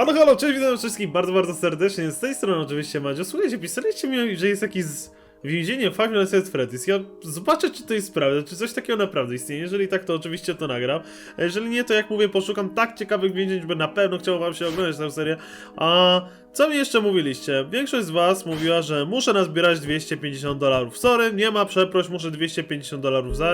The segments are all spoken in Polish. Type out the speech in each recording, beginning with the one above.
Halo, halo, cześć, witam wszystkich bardzo, bardzo serdecznie. Z tej strony oczywiście Madzio. Słuchajcie, pisaliście mi, że jest jakieś z... więzienie Five Nights Freddy's. Ja zobaczę, czy to jest prawda, czy coś takiego naprawdę istnieje. Jeżeli tak, to oczywiście to nagram. A jeżeli nie, to jak mówię, poszukam tak ciekawych więzień, żeby na pewno chciało wam się oglądać tę serię. A co mi jeszcze mówiliście? Większość z was mówiła, że muszę nazbierać 250 dolarów. Sorry, nie ma przeproś, muszę 250 dolarów za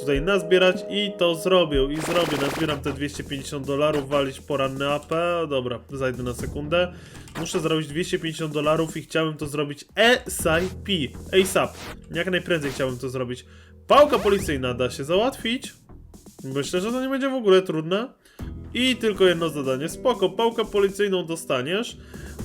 tutaj nazbierać i to zrobię. I zrobię, nazbieram te 250 dolarów, walić poranny AP. Dobra, zajdę na sekundę. Muszę zrobić 250 dolarów i chciałem to zrobić ASAP. ASAP. Jak najprędzej chciałem to zrobić. Pałka policyjna da się załatwić. Myślę, że to nie będzie w ogóle trudne. I tylko jedno zadanie. Spoko, pałkę policyjną dostaniesz.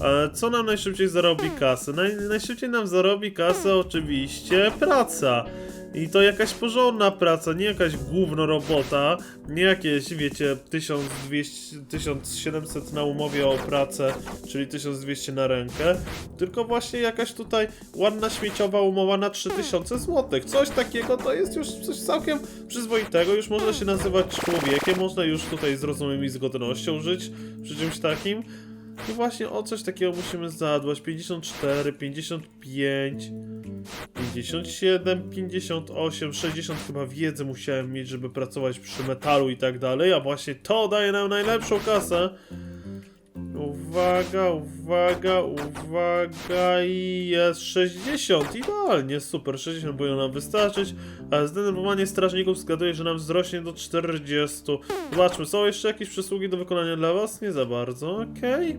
E, Co nam najszybciej zarobi kasę? Naj, najszybciej nam zarobi kasę oczywiście praca. I to jakaś porządna praca, nie jakaś gówno robota, nie jakieś, wiecie, 1200, 1700 na umowie o pracę, czyli 1200 na rękę, tylko właśnie jakaś tutaj ładna śmieciowa umowa na 3000 zł. Coś takiego to jest już coś całkiem przyzwoitego, już można się nazywać człowiekiem, można już tutaj z rozumem i z godnością żyć przy czymś takim. I właśnie o coś takiego musimy zadbać. 54, 55, 57, 58, 60 chyba wiedzy musiałem mieć, żeby pracować przy metalu i tak dalej, a właśnie to daje nam najlepszą kasę. Uwaga, uwaga, uwaga i jest 60, idealnie, super, 60 powinno nam wystarczyć, a zdenerwowanie strażników zgaduje, że nam wzrośnie do 40. Zobaczmy, są jeszcze jakieś przysługi do wykonania dla was? Nie za bardzo, okej.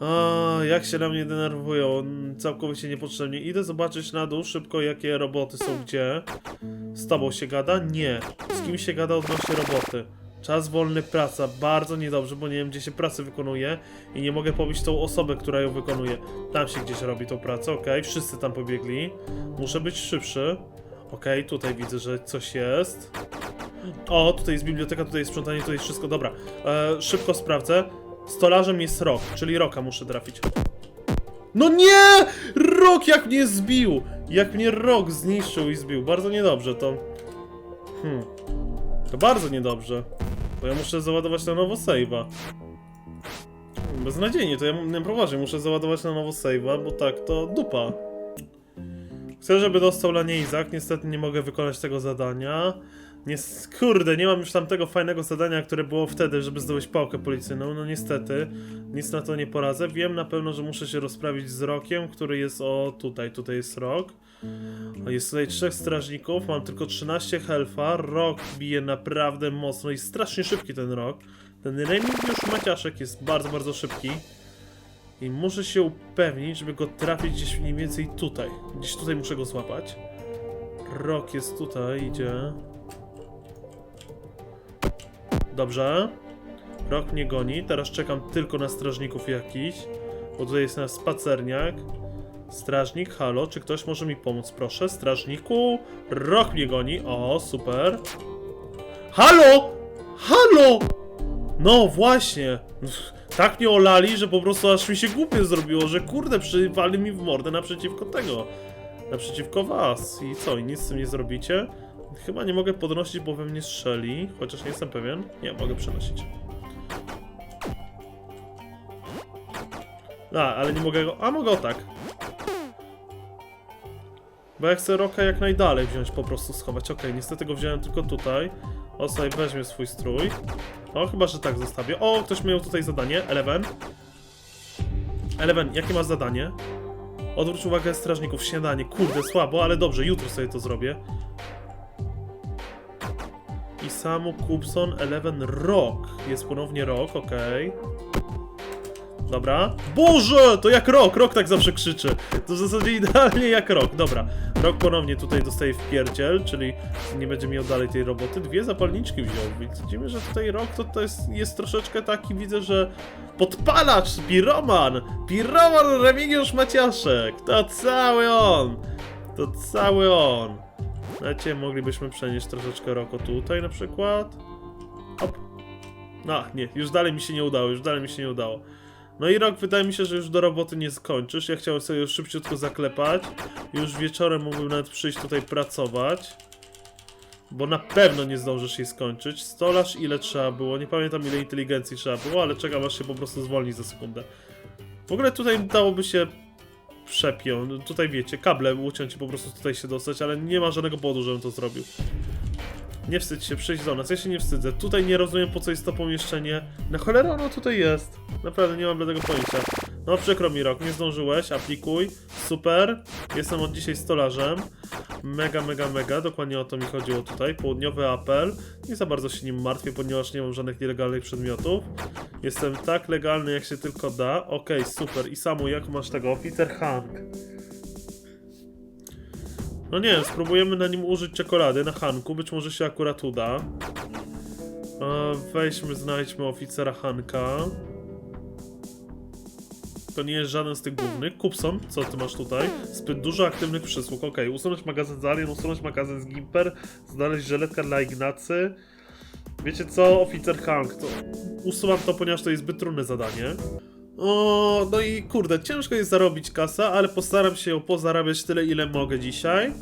A, jak się na mnie denerwują, całkowicie niepotrzebnie. Idę zobaczyć na dół szybko, jakie roboty są gdzie. Z tobą się gada? Nie. Z kim się gada odnośnie roboty? Czas wolny, praca. Bardzo niedobrze, bo nie wiem, gdzie się pracę wykonuje i nie mogę pobić tą osobę, która ją wykonuje. Tam się gdzieś robi tą pracę, okej. Wszyscy tam pobiegli. Muszę być szybszy. Okej, tutaj widzę, że coś jest. O, tutaj jest biblioteka, tutaj jest sprzątanie, tutaj jest wszystko. Dobra, e, szybko sprawdzę. Stolarzem jest rok, czyli roka muszę trafić. No nie! Rok jak mnie zbił! Jak mnie rok zniszczył i zbił. Bardzo niedobrze to. Hmm. To bardzo niedobrze. Bo ja muszę załadować na nowo save'a. Beznadziejnie, to ja nie poważnie muszę załadować na nowo save'a, bo tak to dupa. Chcę, żeby dostał lanie Izak, niestety nie mogę wykonać tego zadania. Nie, kurde, nie mam już tamtego fajnego zadania, które było wtedy, żeby zdobyć pałkę policyjną. No niestety, nic na to nie poradzę. Wiem na pewno, że muszę się rozprawić z Rokiem, który jest o tutaj, tutaj jest Rok. Jest tutaj trzech strażników, mam tylko 13 health'a. Rok bije naprawdę mocno i strasznie szybki ten Rok. Ten Remigiusz Maciaszek jest bardzo, bardzo szybki. I muszę się upewnić, żeby go trafić gdzieś mniej więcej tutaj. Gdzieś tutaj muszę go złapać. Rok jest tutaj, idzie. Dobrze. Rok mnie goni. Teraz czekam tylko na strażników jakiś. Bo tutaj jest nasz spacerniak. Strażnik, halo, czy ktoś może mi pomóc, proszę? Strażniku, rok mnie goni. O, super. Halo! Halo! No właśnie. Tak mnie olali, że po prostu aż mi się głupie zrobiło, że kurde, przywali mi w mordę naprzeciwko tego. Naprzeciwko was. I co, i nic z tym nie zrobicie? Chyba nie mogę podnosić, bo we mnie strzeli. Chociaż nie jestem pewien. Nie, mogę przenosić. A, ale nie mogę go... A, mogę o tak. Bo ja chcę Roka jak najdalej wziąć, po prostu schować. Okej, niestety go wziąłem tylko tutaj. O, sobie weźmie swój strój. O, chyba, że tak zostawię. O, ktoś miał tutaj zadanie. Eleven. Eleven, jakie masz zadanie? Odwróć uwagę strażników, śniadanie. Kurde, słabo, ale dobrze, jutro sobie to zrobię. I Samu, Kupson, Eleven, Rock. Jest ponownie Rock, okej. Dobra. Boże! To jak rok! Rok tak zawsze krzyczy. To w zasadzie idealnie jak rok. Dobra. Rok ponownie tutaj dostaje w pierdziel, czyli nie będzie miał dalej tej roboty. Dwie zapalniczki wziął, więc widzimy, że tutaj rok to, to jest, jest troszeczkę taki, widzę, że podpalacz, piroman! Piroman Remigiusz Maciaszek! To cały on! To cały on! Wiecie, moglibyśmy przenieść troszeczkę roko tutaj na przykład. Hop. No, nie, już dalej mi się nie udało, już dalej mi się nie udało. No i rok wydaje mi się, że już do roboty nie skończysz. Ja chciałem sobie już szybciutko zaklepać. Już wieczorem mógłbym nawet przyjść tutaj pracować. Bo na pewno nie zdążysz jej skończyć. Stolarz ile trzeba było, nie pamiętam ile inteligencji trzeba było, ale czekam aż się po prostu zwolni za sekundę. W ogóle tutaj dałoby się przepią. Tutaj wiecie, kable uciąć i po prostu tutaj się dostać, ale nie ma żadnego powodu, żebym to zrobił. Nie wstydź się, przyjdź do nas, ja się nie wstydzę. Tutaj nie rozumiem po co jest to pomieszczenie. Na cholerę ono tutaj jest. Naprawdę nie mam tego pojęcia. No przykro mi rok, nie zdążyłeś, aplikuj. Super, jestem od dzisiaj stolarzem. Mega, mega, mega, dokładnie o to mi chodziło tutaj. Południowy apel. Nie za bardzo się nim martwię, ponieważ nie mam żadnych nielegalnych przedmiotów. Jestem tak legalny jak się tylko da. Okej, super. I Samu, jak masz tego? Oficer Hank. No nie spróbujemy na nim użyć czekolady na Hanku, być może się akurat uda. E, weźmy, znajdźmy oficera Hanka. To nie jest żaden z tych głównych. Kupson, co ty masz tutaj? Zbyt dużo aktywnych przysług. Okej, usunąć magazyn z Alien, usunąć magazyn z Gimper, znaleźć żeletka dla Ignacy. Wiecie co, oficer Hank, to usuwam to, ponieważ to jest zbyt trudne zadanie. O, no i kurde, ciężko jest zarobić kasę, ale postaram się ją pozarabiać tyle, ile mogę dzisiaj.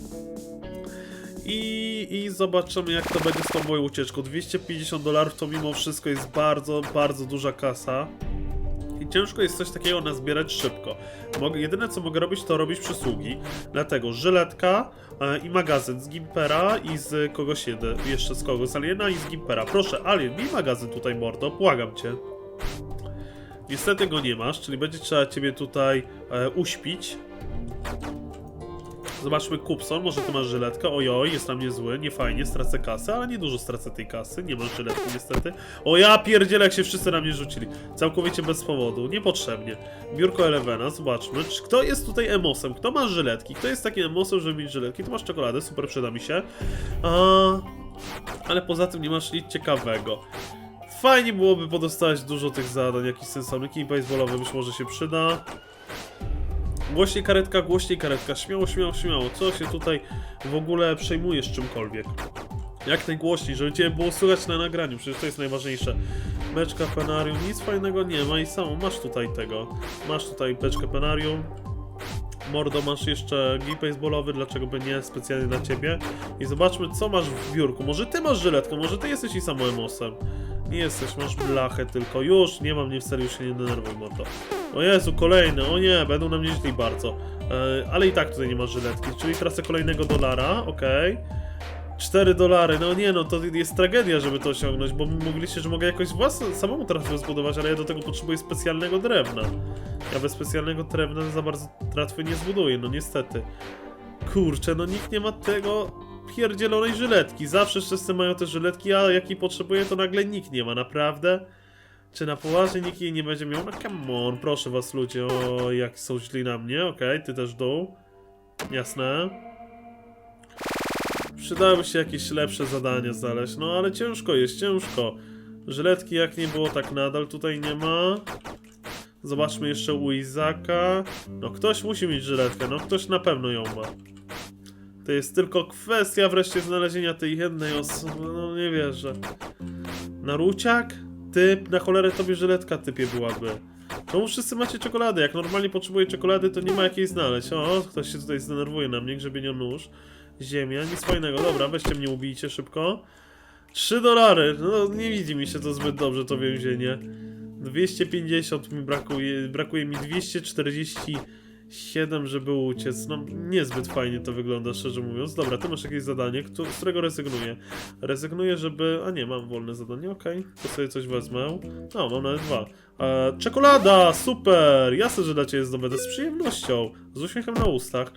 I, I zobaczymy, jak to będzie z tą moją ucieczką. 250 dolarów to mimo wszystko jest bardzo, bardzo duża kasa. Ciężko jest coś takiego nazbierać szybko. Mogę, jedyne co mogę robić, to robić przysługi. Dlatego żyletka e, i magazyn z Gimpera i z kogoś jeden, jeszcze z kogo? Z Aliena i z Gimpera. Proszę, Alien, miej magazyn tutaj, mordo, błagam cię. Niestety go nie masz, czyli będzie trzeba ciebie tutaj e, uśpić. Zobaczmy Kupson, może ty masz żyletkę. Ojoj, jest tam niezły, nie fajnie, stracę kasę, ale nie dużo stracę tej kasy. Nie masz żyletki niestety. O ja pierdzielę, jak się wszyscy na mnie rzucili. Całkowicie bez powodu, niepotrzebnie. Biurko Elevena, zobaczmy. Czy kto jest tutaj emosem? Kto ma żyletki? Kto jest takim emosem, żeby mieć żyletki? Tu masz czekoladę, super, przyda mi się. A... Ale poza tym nie masz nic ciekawego. Fajnie byłoby podostawać dużo tych zadań, jakiś sensowny kij baseballowy być może się przyda. Głośniej karetka, głośniej karetka, śmiało, śmiało, śmiało. Co się tutaj w ogóle przejmujesz czymkolwiek? Jak najgłośniej, żeby cię było słychać na nagraniu, przecież to jest najważniejsze. Beczka penarium, nic fajnego nie ma i samo masz tutaj tego. Masz tutaj beczkę penarium. Mordo, masz jeszcze grip baseballowy, dlaczego by nie, specjalnie dla ciebie. I zobaczmy, co masz w biurku. Może ty masz żyletkę, może ty jesteś i samo emosem. Nie jesteś, masz blachę tylko. Już, nie mam, nie w serio, już się nie denerwuj, mordo. O Jezu, kolejne, o nie, będą na mnie źli bardzo. E, ale i tak tutaj nie masz żyletki, czyli tracę kolejnego dolara, okej. 4 dolary, no nie no, to jest tragedia, żeby to osiągnąć, bo mogliście, że mogę jakoś własne, samemu teraz zbudować, ale ja do tego potrzebuję specjalnego drewna. Ja bez specjalnego drewna za bardzo tratwy nie zbuduję, no niestety. Kurczę, no nikt nie ma tego pierdzielonej żyletki. Zawsze wszyscy mają te żyletki, a jakiej potrzebuję, to nagle nikt nie ma, naprawdę? Czy na poważnie nikt jej nie będzie miał? No come on, proszę was ludzie, o jak są źli na mnie, okej, ty też dół. Jasne. Przydałyby się jakieś lepsze zadania znaleźć, no ale ciężko jest, ciężko. Żyletki jak nie było, tak nadal tutaj nie ma. Zobaczmy jeszcze u Izaka. No ktoś musi mieć żyletkę, no ktoś na pewno ją ma. To jest tylko kwestia wreszcie znalezienia tej jednej osoby, no nie wierzę. Naruciak? Ty, na cholerę tobie żyletka typie byłaby. Czemu wszyscy macie czekoladę? Jak normalnie potrzebuję czekolady, to nie ma jakiej znaleźć. O, ktoś się tutaj zdenerwuje na mnie, grzebienio nóż. Ziemia, nic fajnego. Dobra, weźcie mnie, ubijcie szybko. 3 dolary. No, nie widzi mi się to zbyt dobrze, to więzienie. 250 mi brakuje, brakuje mi 247, żeby uciec. No, niezbyt fajnie to wygląda, szczerze mówiąc. Dobra, ty masz jakieś zadanie, kto- z którego rezygnuję. Rezygnuję, żeby... A nie, mam wolne zadanie, okej. To sobie coś wezmę. No, mam nawet dwa. E, czekolada! Super! Jasne, że dla ciebie zdobędę z przyjemnością. Z uśmiechem na ustach.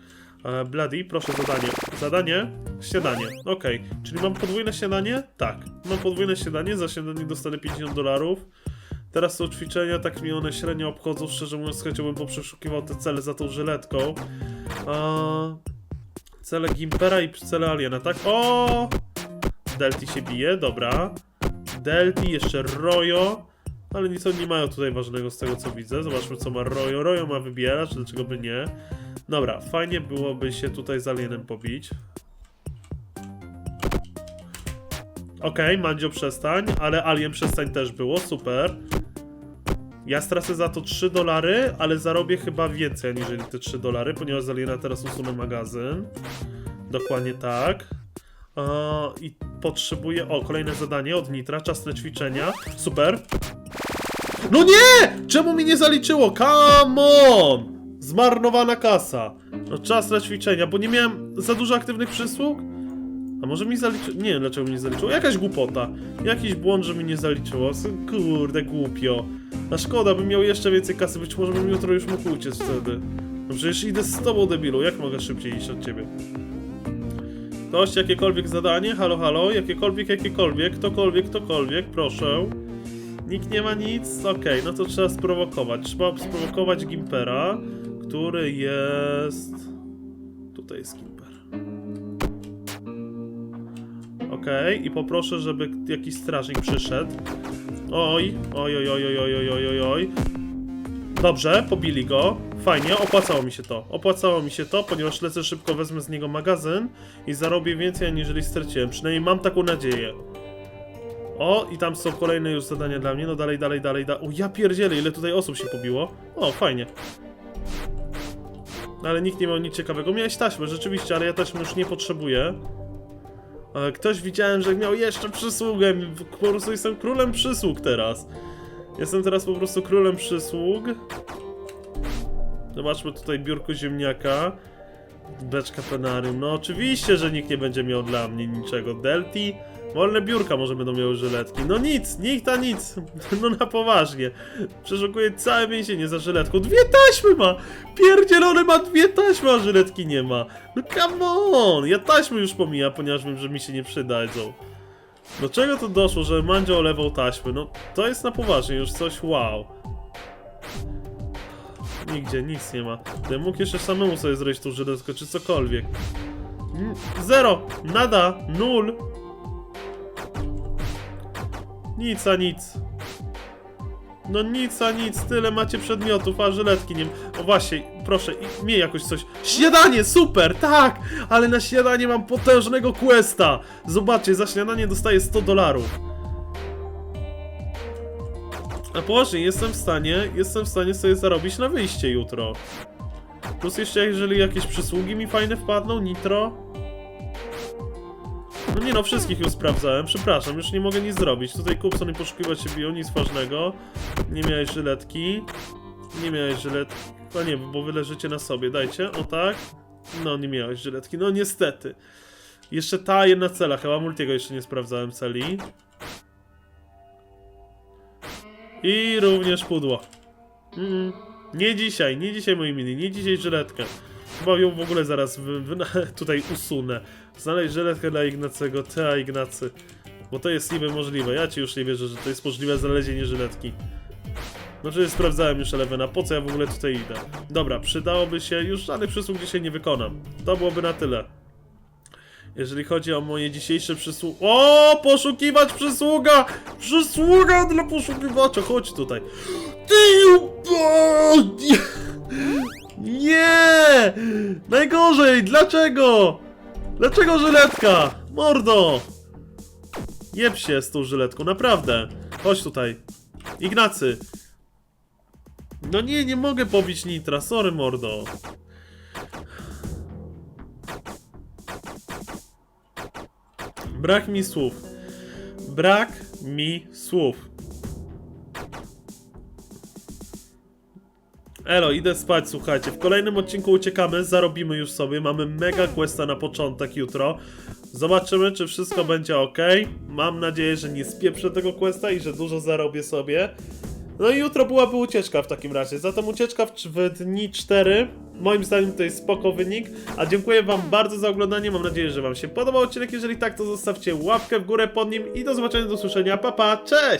E, Bloody, proszę zadanie. Zadanie? Śniadanie. Okej. Czyli mam podwójne śniadanie? Tak. Mam podwójne śniadanie, za śniadanie dostanę 50 dolarów. Teraz są ćwiczenia, tak mi one średnio obchodzą. Szczerze mówiąc, chęcią bym poprzeszukiwał te cele za tą żyletką. A... Cele Gimpera i cele Aliena, tak? O! Delty się bije, dobra. Delty, jeszcze Royo. Ale nic oni nie mają tutaj ważnego z tego co widzę. Zobaczmy co ma Royo. Royo ma wybieracz, dlaczego by nie? Dobra, fajnie byłoby się tutaj z Alienem pobić. Okej, Mandzio przestań, ale Alien przestań też było, super. Ja stracę za to 3 dolary, ale zarobię chyba więcej aniżeli te 3 dolary, ponieważ z Aliena teraz usunę magazyn. Dokładnie tak. A, I potrzebuję. O, kolejne zadanie od Nitra, czas na ćwiczenia. Super. No nie! Czemu mi nie zaliczyło? Come on! Zmarnowana kasa. No czas na ćwiczenia, bo nie miałem za dużo aktywnych przysług? A może mi zaliczyło? Nie wiem dlaczego mi nie zaliczyło. Jakaś głupota. Jakiś błąd, że mi nie zaliczyło. Kurde, głupio. A szkoda, bym miał jeszcze więcej kasy. Być może bym jutro już mógł uciec wtedy. No przecież idę z tobą, debilu. Jak mogę szybciej iść od ciebie? Ktoś, jakiekolwiek zadanie? Halo, halo? Jakiekolwiek, jakiekolwiek? Ktokolwiek, ktokolwiek? Proszę. Nikt nie ma nic? Okej, no to trzeba sprowokować. Trzeba sprowokować Gimpera, który jest... Tutaj jest Okej, i poproszę, żeby jakiś strażnik przyszedł. Oj, oj, oj, oj, oj, oj, oj, oj, oj. Dobrze, pobili go. Fajnie, opłacało mi się to. Opłacało mi się to, ponieważ lecę szybko, wezmę z niego magazyn i zarobię więcej, aniżeli straciłem. Przynajmniej mam taką nadzieję. O, i tam są kolejne już zadania dla mnie. No dalej, dalej, dalej. Da... O, ja pierdzielę, ile tutaj osób się pobiło. O, fajnie. Ale nikt nie miał nic ciekawego. Miałeś taśmę, rzeczywiście, ale ja taśmy już nie potrzebuję. Ktoś widziałem, że miał jeszcze przysługę. Po prostu jestem królem przysług teraz. Jestem teraz po prostu królem przysług. Zobaczmy tutaj biurko ziemniaka. Beczka penarium. No oczywiście, że nikt nie będzie miał dla mnie niczego. Delti. Wolne biurka może będą miały żyletki. No nic, nikt a nic. No na poważnie. Przeszukuję całe więzienie za żyletką. Dwie taśmy ma! Pierdzielony ma dwie taśmy, a żyletki nie ma. No come on! Ja taśmy już pomija, ponieważ wiem, że mi się nie przydadzą. Do czego to doszło, że Mandzio olewał taśmy? No to jest na poważnie już coś wow. Nigdzie, nic nie ma. Ja mógł jeszcze samemu sobie zrobić tą żyletkę, czy cokolwiek. Mm, Zero! Nada! Nul! Nic a nic. No nic a nic, tyle macie przedmiotów, a żyletki nie... O właśnie, proszę, miej jakoś coś. Śniadanie, super, tak! Ale na śniadanie mam potężnego questa! Zobaczcie, za śniadanie dostaję 100 dolarów. A poważnie, jestem w stanie, jestem w stanie sobie zarobić na wyjście jutro. Plus jeszcze jeżeli jakieś przysługi mi fajne wpadną, nitro. No nie no, wszystkich już sprawdzałem, przepraszam, już nie mogę nic zrobić. Tutaj Kupson i poszukiwać się biją, nic ważnego. Nie miałeś żyletki. Nie miałeś żyletki. No nie, bo wy leżycie na sobie, dajcie, o tak. No nie miałeś żyletki, no niestety. Jeszcze ta jedna cela, chyba Multiego jeszcze nie sprawdzałem celi. I również pudło. Mm, nie dzisiaj, nie dzisiaj moi mili, nie dzisiaj żyletkę. Chyba ją w ogóle zaraz tutaj usunę. Znaleźć żyletkę dla Ignacego, ta Ignacy. Bo to jest niby możliwe, ja ci już nie wierzę, że to jest możliwe znalezienie żyletki. No przecież sprawdzałem już Elevena, po co ja w ogóle tutaj idę? Dobra, przydałoby się, już żadnych przysług dzisiaj nie wykonam. To byłoby na tyle. Jeżeli chodzi o moje dzisiejsze przysługi... O, poszukiwać przysługa! Przysługa dla poszukiwacza, chodź tutaj. Ty... Nie! Najgorzej! Dlaczego? Dlaczego żyletka? Mordo! Jeb się z tą żyletką, naprawdę. Chodź tutaj. Ignacy. No nie, nie mogę pobić Nitra, sorry mordo. Brak mi słów. Brak mi słów. Elo, idę spać, słuchajcie. W kolejnym odcinku uciekamy, zarobimy już sobie. Mamy mega questa na początek jutro. Zobaczymy, czy wszystko będzie ok. Mam nadzieję, że nie spieprzę tego questa i że dużo zarobię sobie. No i jutro byłaby ucieczka w takim razie. Zatem ucieczka w, w dni 4. Moim zdaniem to jest spoko wynik. A dziękuję wam bardzo za oglądanie. Mam nadzieję, że wam się podobał odcinek. Jeżeli tak, to zostawcie łapkę w górę pod nim i do zobaczenia, do usłyszenia. Pa, pa, cześć!